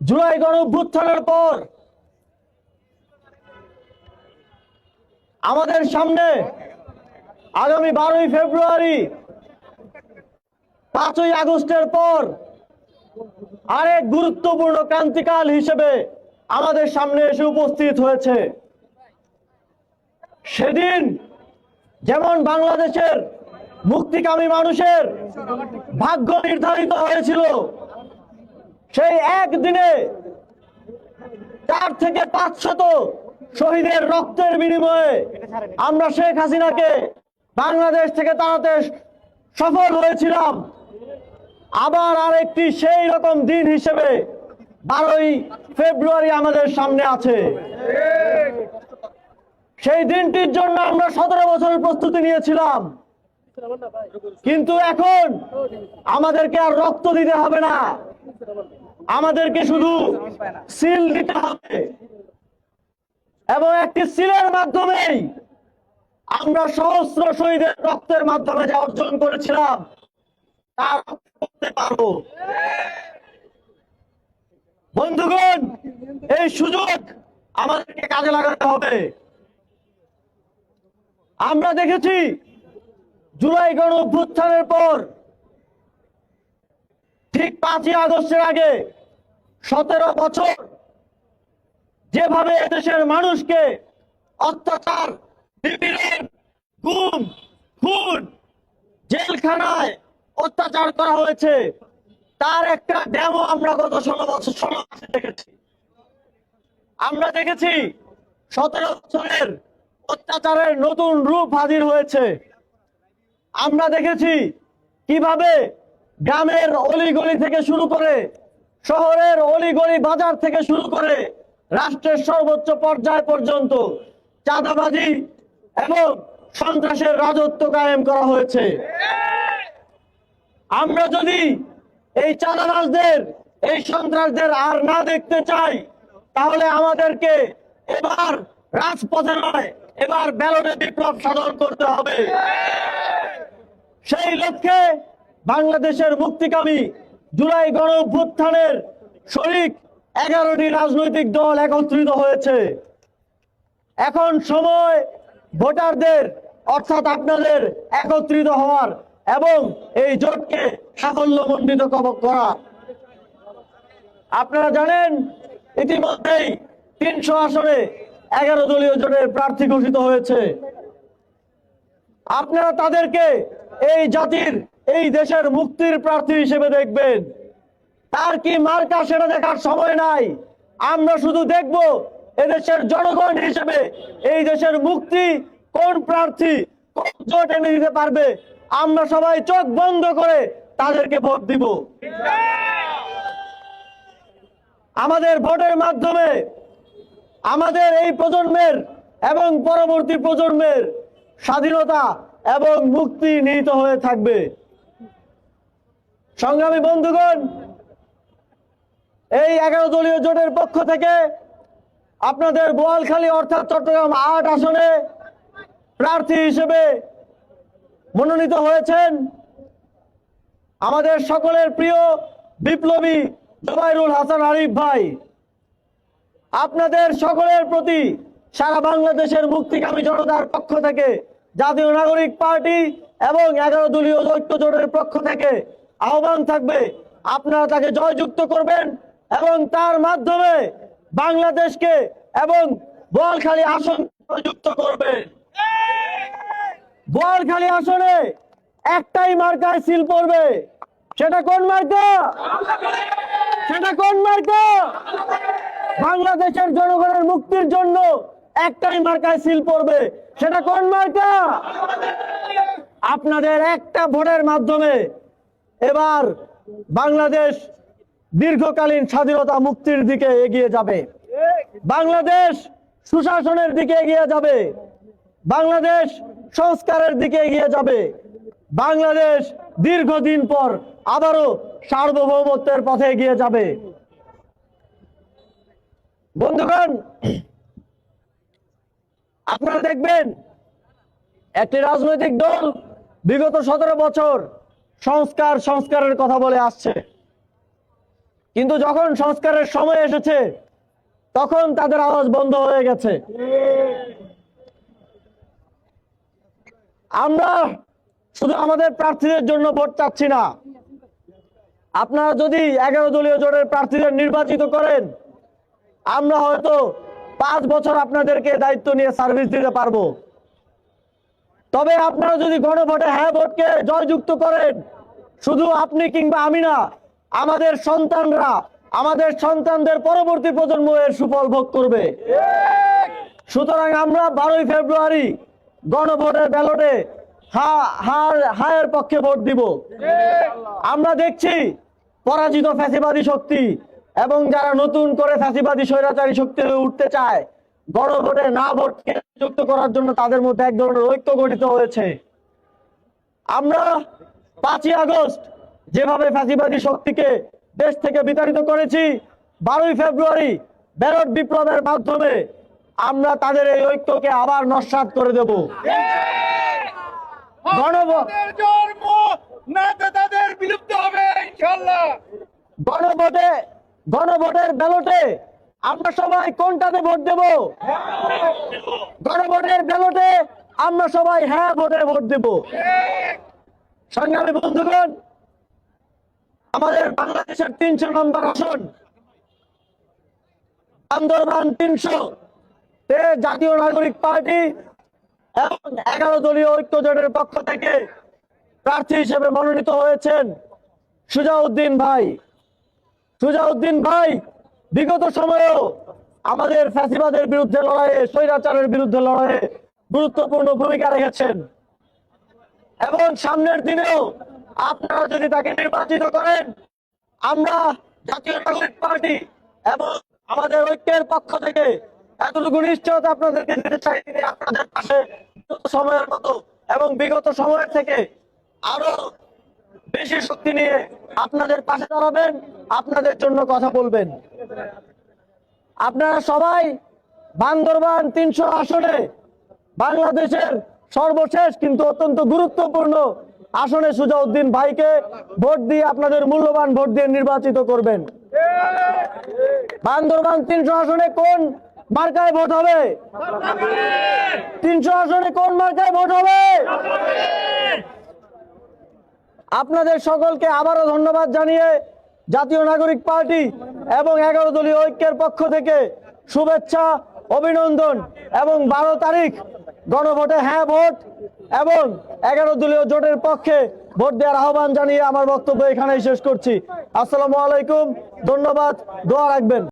জুলাই গণ অভ্যুত্থানের পর আমাদের সামনে আগামী বারোই ফেব্রুয়ারি, পাঁচই আগস্টের পর আরেক গুরুত্বপূর্ণ ক্রান্তিকাল হিসেবে আমাদের সামনে এসে উপস্থিত হয়েছে। সেদিন যেমন বাংলাদেশের মুক্তিকামী মানুষের ভাগ্য নির্ধারিত হয়েছিল সেই একদিনে চার থেকে পাঁচশত শহীদের রক্তের বিনিময়ে আমরা শেখ হাসিনাকে বাংলাদেশ থেকে তাড়াতে সফল হয়েছিলাম। আবার আরেকটি সেই রকম দিন হিসেবে বারোই ফেব্রুয়ারি আমাদের সামনে আছে। সেই দিনটির জন্য আমরা সতেরো বছরের প্রস্তুতি নিয়েছিলাম। কিন্তু এখন আমাদেরকে আর রক্ত দিতে হবে না। আমাদেরকে শুধু সিল দিতে হবে। এবং একটি সিলের মাধ্যমেই আমরা সহস্র শহীদের রক্তের মাধ্যমে যা অর্জন করেছিলাম, তা করতে পারব। বন্ধুগণ, এই সুযোগ আমাদেরকে কাজে লাগাতে হবে। আমরা দেখেছি জুলাই গণ অভ্যুত্থানের পর ঠিক পাঁচই আগস্টের আগে সতেরো বছর যেভাবে দেশের মানুষকে অত্যাচার, নিপীড়ন, গুম, খুন, জেলখানায় অত্যাচার করা হয়েছে, তার একটা ড্যামও আমরা গত ষোলো বছর, ষোলো মাসে দেখেছি। আমরা দেখেছি সতেরো বছরের অত্যাচারের নতুন রূপ হাজির হয়েছে। আমরা দেখেছি কীভাবে গ্রামের অলিগলি থেকে শুরু করে, শহরের অলিগলি বাজার থেকে শুরু করে রাষ্ট্রের সর্বোচ্চ পর্যায় পর্যন্ত চাঁদাবাজি এবং সন্ত্রাসের রাজত্ব কায়েম করা হয়েছে। আমরা যদি এই চাঁদাবাজদের, এই সন্ত্রাসদের আর না দেখতে চাই, তাহলে আমাদেরকে এবার রাজপথে নয়, এবার ব্যালটে বিপ্লব সাধন করতে হবে। সেই লক্ষ্যে বাংলাদেশের মুক্তিকামী জুলাই গণ অভ্যুত্থানের শরিক এগারোটি রাজনৈতিক দল একত্রিত হয়েছে। এখন সময় ভোটারদের, অর্থাৎ আপনাদের একত্রিত হওয়ার এবং এই জোটকে সাফল্যমণ্ডিত করা। আপনারা জানেন, ইতিমধ্যেই তিনশো আসনে এগারো দলীয় জোটের প্রার্থী ঘোষিত হয়েছে। আপনারা তাদেরকে এই জাতির এই দেশের মুক্তির প্রার্থী হিসেবে দেখবেন। তার কি মার্কা সেটা দেখার সময় নাই। আমরা শুধু দেখব এদেশের জনগণ হিসেবে এই দেশের মুক্তি কোন প্রার্থী, কোন জোট এনে দিতে পারবে। আমরা সবাই চোখ বন্ধ করে তাদেরকে ভোট দিব। আমাদের ভোটের মাধ্যমে আমাদের এই প্রজন্মের এবং পরবর্তী প্রজন্মের স্বাধীনতা এবং মুক্তি নিহিত হয়ে থাকবে। সংগ্রামী বন্ধুগণ, এই এগারো দলীয় জোটের পক্ষ থেকে আপনাদের বোয়ালখালী অর্থাৎ চট্টগ্রাম আট আসনে প্রার্থী হিসেবে মনোনীত হয়েছেন আমাদের সকলের প্রিয় বিপ্লবী জুবাইরুল হাসান আরিফ ভাই। আপনাদের সকলের প্রতি সারা বাংলাদেশের মুক্তিকামী জনতার পক্ষ থেকে জাতীয় নাগরিক পার্টি এবং এগারো দলীয় ঐক্য জোটের পক্ষ থেকে আহ্বান থাকবে। আপনারা তাকে জয়যুক্ত করবেন এবং তার মাধ্যমে বাংলাদেশকে এবং বোয়ালখালী আসন যুক্ত করবেন। বোয়ালখালী আসনে একটাই মার্কায় সিল পড়বে। সেটা কোন মার্কা? সেটা কোন মার্কা? বাংলাদেশের জনগণের মুক্তির জন্য একটাই মার্কায় সিল পড়বে। সেটা কোন মার্কা? আপনাদের একটা ভোটের মাধ্যমে এবার বাংলাদেশ দীর্ঘকালীন স্বাধীনতা মুক্তির দিকে এগিয়ে যাবে। বাংলাদেশ সুশাসনের দিকে এগিয়ে যাবে। বাংলাদেশ সংস্কারের দিকে এগিয়ে যাবে। বাংলাদেশ দীর্ঘদিন পর আবারও সার্বভৌমত্বের পথে এগিয়ে যাবে। বন্ধুগণ, আপনারা দেখবেন, একটি রাজনৈতিক দল বিগত সতেরো বছর সংস্কার সংস্কারের কথা বলে আসছে। কিন্তু যখন সংস্কারের সময় এসেছে, তখন তাদের আওয়াজ বন্ধ হয়ে গেছে। আমরা শুধু আমাদের প্রার্থীদের জন্য ভোট চাচ্ছি না। আপনারা যদি এগারো দলীয় জোটের প্রার্থীদের নির্বাচিত করেন, আমরা হয়তো পাঁচ বছর আপনাদেরকে দায়িত্ব নিয়ে সার্ভিস দিতে পারব। তবে আপনারা যদি গণভোটে হ্যাঁ ভোটকে জয়যুক্ত করেন, শুধু আপনি কিংবা আমি না, আমাদের সন্তানরা, আমাদের সন্তানদের পরবর্তী প্রজন্ম এর সুফল ভোগ করবে। সুতরাং আমরা বারোই ফেব্রুয়ারি গণভোটের ব্যালটে হা, হার, হায়ের পক্ষে ভোট দিব। আমরা দেখছি পরাজিত ফ্যাসিবাদী শক্তি এবং যারা নতুন করে ফ্যাসিবাদী স্বৈরাচারী শক্তি হয়ে উঠতে চায় গণভোটে না ভোটকে যুক্ত করার জন্য তাদের মধ্যে এক ধরনের ঐক্য গঠিত হয়েছে। আমরা পাঁচই আগস্ট যেভাবে ফ্যাসিবাদী শক্তিকে দেশ থেকে বিতাড়িত করেছি বারোই ফেব্রুয়ারি ব্যালট বিপ্লবের মাধ্যমে আমরা তাদের এই ঐক্যকে আবার নস্বাত করে দেব। গণভোটে গণভোটের ব্যালটে আমরা সবাই কোনটাতে ভোট দেব? গণভোটের ব্যালটে আমরা সবাই হ্যাঁ ভোটে ভোট দেব। সংগ্রামী বন্ধুগণ, আমাদের বাংলাদেশের তিনশো নম্বর আসন, আন্দোলন তিনশো জাতীয় নাগরিক পার্টি এবং এগারো দলীয় ঐক্য জোটের পক্ষ থেকে প্রার্থী হিসেবে মনোনীত হয়েছেন সুজাউদ্দিন ভাই। সুজাউদ্দিন ভাই বিগত সময়েও আমাদের ফ্যাসিবাদের বিরুদ্ধে লড়াইয়ে স্বৈরাচারের বিরুদ্ধে লড়াইয়ে গুরুত্বপূর্ণ ভূমিকা রেখেছেন। এবং সামনের দিনেও আপনারা যদি তাকে নির্বাচিত করেন, আমরা জাতীয় নাগরিক পার্টি এবং আমাদের ঐক্যের পক্ষ থেকে এতটুকু নিশ্চয়তা আপনাদেরকে দিতে চাই তিনি আপনাদের পাশে সময়ের মতো এবং বিগত সময়ের থেকে আরও বেশি শক্তি নিয়ে আপনাদের পাশে দাঁড়াবেন, আপনাদের জন্য কথা বলবেন। আপনারা সবাই বান্দরবান তিনশো আসনে বাংলাদেশের সর্বশেষ কিন্তু অত্যন্ত গুরুত্বপূর্ণ আসনে সুজাউদ্দিন ভাইকে ভোট দিয়ে আপনাদের মূল্যবান ভোট দিয়ে নির্বাচিত করবেন। বান্দরবান তিনশো আসনে কোন মার্কায় ভোট হবে? তিনশো আসনে কোন মার্কায় ভোট হবে? আপনাদের সকলকে আবারও ধন্যবাদ জানিয়ে জাতীয় নাগরিক পার্টি এবং এগারো দলীয় ঐক্যের পক্ষ থেকে শুভেচ্ছা, অভিনন্দন এবং বারো তারিখ গণভোটে হ্যাঁ ভোট এবং এগারো দলীয় জোটের পক্ষে ভোট দেওয়ার আহ্বান জানিয়ে আমার বক্তব্য এখানেই শেষ করছি। আসসালামু আলাইকুম, ধন্যবাদ, দোয়া রাখবেন।